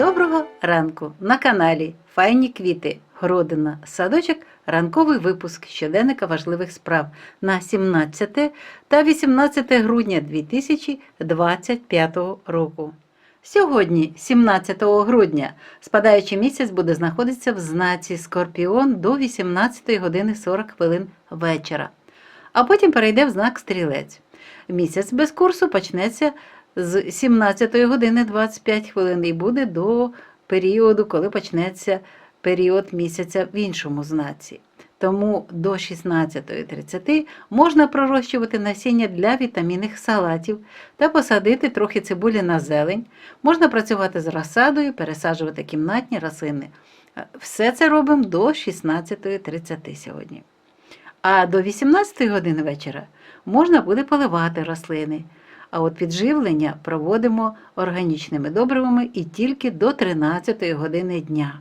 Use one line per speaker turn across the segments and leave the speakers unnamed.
Доброго ранку на каналі Файні квіти, городина, садочок, ранковий випуск щоденника важливих справ на 17 та 18 грудня 2025 року. Сьогодні, 17 грудня, спадаючий місяць буде знаходитися в знаці Скорпіон до 18 години 40 хвилин вечора, а потім перейде в знак Стрілець. Місяць без курсу почнеться з 17 години 25 хвилин і буде до періоду, коли почнеться період місяця в іншому знаці. Тому до 16.30 можна пророщувати насіння для вітамінних салатів та посадити трохи цибулі на зелень. Можна працювати з розсадою, пересаджувати кімнатні рослини. Все це робимо до 16.30 сьогодні. А до 18 години вечора можна буде поливати рослини. А от підживлення проводимо органічними добривами і тільки до 13 години дня.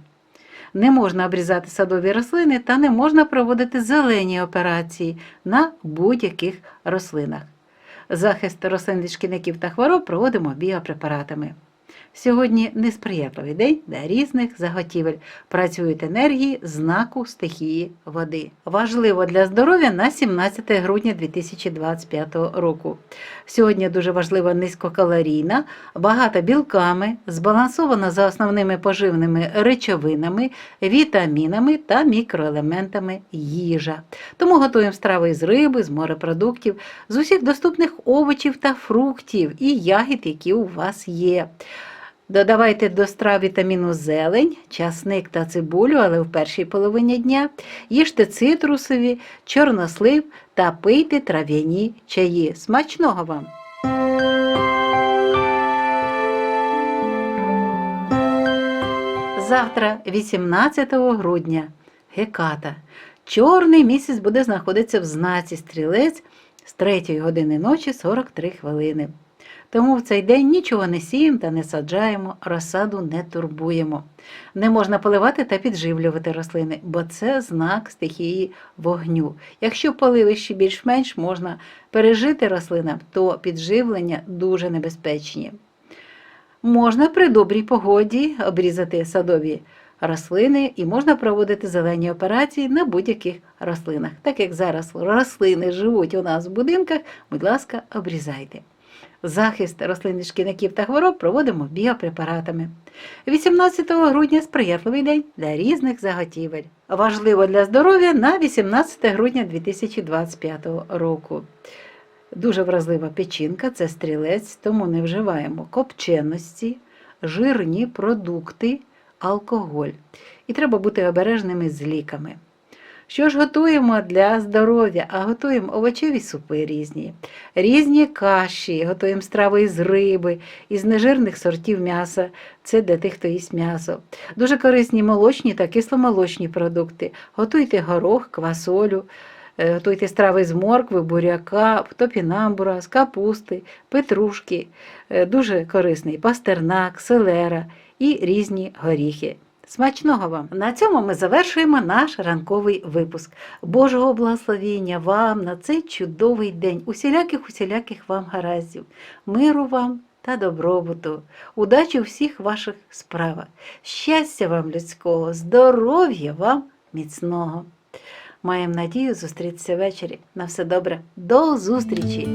Не можна обрізати садові рослини та не можна проводити зелені операції на будь-яких рослинах. Захист рослин від шкідників та хвороб проводимо біопрепаратами. Сьогодні несприятливий день для різних заготівель. Працюють енергії знаку стихії води. Важливо для здоров'я на 17 грудня 2025 року. Сьогодні дуже важлива низькокалорійна, багата білками, збалансована за основними поживними речовинами, вітамінами та мікроелементами їжа. Тому готуємо страви з риби, з морепродуктів, з усіх доступних овочів та фруктів і ягід, які у вас є. Додавайте до страв вітаміну зелень, часник та цибулю, але в першій половині дня. Їжте цитрусові, чорнослив та пийте трав'яні чаї. Смачного вам! Завтра, 18 грудня, Геката. Чорний місяць буде знаходитися в знаці стрілець з 3 години ночі 43 хвилини. Тому в цей день нічого не сіємо та не саджаємо, розсаду не турбуємо. Не можна поливати та підживлювати рослини, бо це знак стихії вогню. Якщо поливи ще більш-менш можна пережити рослинам, то підживлення дуже небезпечні. Можна при добрій погоді обрізати садові рослини і можна проводити зелені операції на будь-яких рослинах. Так як зараз рослини живуть у нас в будинках, будь ласка, обрізайте. Захист рослин від шкідників та хвороб проводимо біопрепаратами. 18 грудня сприятливий день для різних заготівель. Важливо для здоров'я на 18 грудня 2025 року. Дуже вразлива печінка це стрілець, тому не вживаємо копченості, жирні продукти, алкоголь. І треба бути обережними з ліками. Що ж готуємо для здоров'я? А готуємо овочеві супи різні, різні каші, готуємо страви із риби, із нежирних сортів м'яса. Це для тих, хто їсть м'ясо. Дуже корисні молочні та кисломолочні продукти. Готуйте горох, квасолю, е, готуйте страви з моркви, буряка, топінамбура, з капусти, петрушки. Е, Дуже корисний пастернак, селера і різні горіхи. Смачного вам! На цьому ми завершуємо наш ранковий випуск. Божого благословіння вам на цей чудовий день, усіляких усіляких вам гараздів, миру вам та добробуту, удачі у всіх ваших справах, щастя вам людського, здоров'я вам міцного. Маємо надію зустрітися ввечері. На все добре. До зустрічі!